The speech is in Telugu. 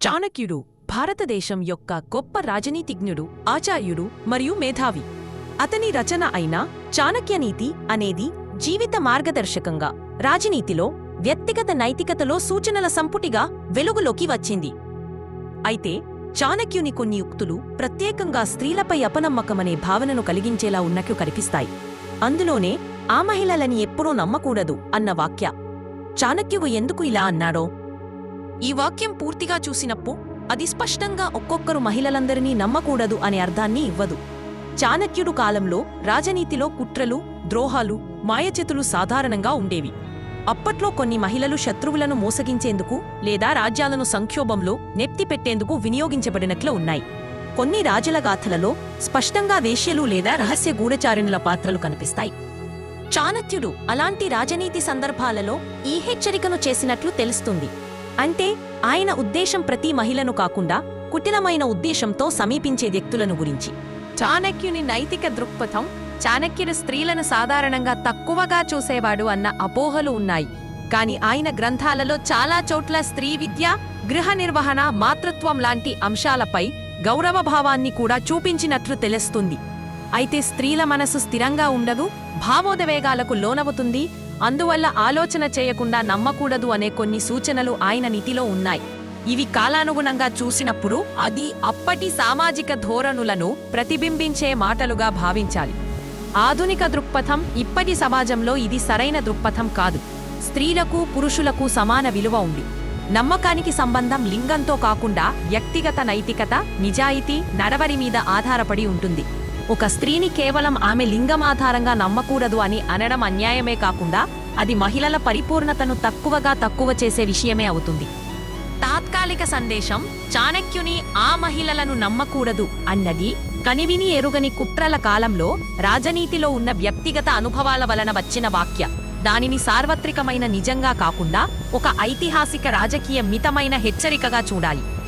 చాణక్యుడు భారతదేశం యొక్క గొప్ప రాజనీతిజ్ఞుడు ఆచార్యుడు మరియు మేధావి. అతని రచన అయిన చాణక్యనీతి అనేది జీవిత మార్గదర్శకంగా రాజనీతిలో వ్యక్తిగత నైతికతలో సూచనల సంపుటిగా వెలుగులోకి వచ్చింది. అయితే చాణక్యుని కొన్ని యుక్తులు ప్రత్యేకంగా స్త్రీలపై అపనమ్మకమనే భావనను కలిగించేలా ఉన్నట్లు కనిపిస్తాయి. అందులోనే ఆ మహిళలని ఎప్పుడూ నమ్మకూడదు అన్న వాక్య. చాణక్యువు ఎందుకు ఇలా అన్నాడో? ఈ వాక్యం పూర్తిగా చూసినప్పుడు అది స్పష్టంగా ఒక్కొక్కరు మహిళలందరినీ నమ్మకూడదు అనే అర్థాన్ని ఇవ్వదు. చాణక్యుడు కాలంలో రాజనీతిలో కుట్రలు ద్రోహాలు మాయచేతులు సాధారణంగా ఉండేవి. అప్పట్లో కొన్ని మహిళలు శత్రువులను మోసగించేందుకు లేదా రాజ్యాలను సంక్షోభంలో నెప్తిపెట్టేందుకు వినియోగించబడినట్లు ఉన్నాయి. కొన్ని రాజుల గాథలలో స్పష్టంగా వేశ్యలు లేదా రహస్య గూఢచారిణుల పాత్రలు కనిపిస్తాయి. చాణక్యుడు అలాంటి రాజనీతి సందర్భాలలో ఈ హెచ్చరికను చేసినట్లు తెలుస్తుంది. అంటే ఆయన ఉద్దేశం ప్రతి మహిళను కాకుండా కుటిలమైన ఉద్దేశంతో సమీపించే వ్యక్తులను గురించి. చాణక్యుని నైతిక దృక్పథం చాణక్యుడు స్త్రీలను సాధారణంగా తక్కువగా చూసేవాడు అన్న అపోహలు ఉన్నాయి. కాని ఆయన గ్రంథాలలో చాలా చోట్ల స్త్రీ విద్య గృహ నిర్వహణ మాతృత్వం లాంటి అంశాలపై గౌరవభావాన్ని కూడా చూపించినట్లు తెలుస్తుంది. అయితే స్త్రీల మనసు స్థిరంగా ఉండదు భావోద్వేగాలకు లోనవుతుంది అందువల్ల ఆలోచన చేయకుండా నమ్మకూడదు అనే కొన్ని సూచనలు ఆయన నీతిలో ఉన్నాయి. ఇవి కాలానుగుణంగా చూసినప్పుడు అది అప్పటి సామాజిక ధోరణులను ప్రతిబింబించే మాటలుగా భావించాలి. ఆధునిక దృక్పథం ఇప్పటి సమాజంలో ఇది సరైన దృక్పథం కాదు. స్త్రీలకు పురుషులకు సమాన విలువ ఉంది. నమ్మకానికి సంబంధం లింగంతో కాకుండా వ్యక్తిగత నైతికత నిజాయితీ నడవడి మీద ఆధారపడి ఉంటుంది. ఒక స్త్రీని కేవలం ఆమె లింగం ఆధారంగా నమ్మకూడదు అని అనడం అన్యాయమే కాకుండా అది మహిళల పరిపూర్ణతను తక్కువగా తక్కువ చేసే విషయమే అవుతుంది. తాత్కాలిక సందేశం చాణక్యుని ఆ మహిళలను నమ్మకూడదు అన్నది కనివిని ఎరుగని కుట్రల కాలంలో రాజనీతిలో ఉన్న వ్యక్తిగత అనుభవాల వలన వచ్చిన వాక్య. దానిని సార్వత్రికమైన నిజంగా కాకుండా ఒక ఐతిహాసిక రాజకీయ మితమైన హెచ్చరికగా చూడాలి.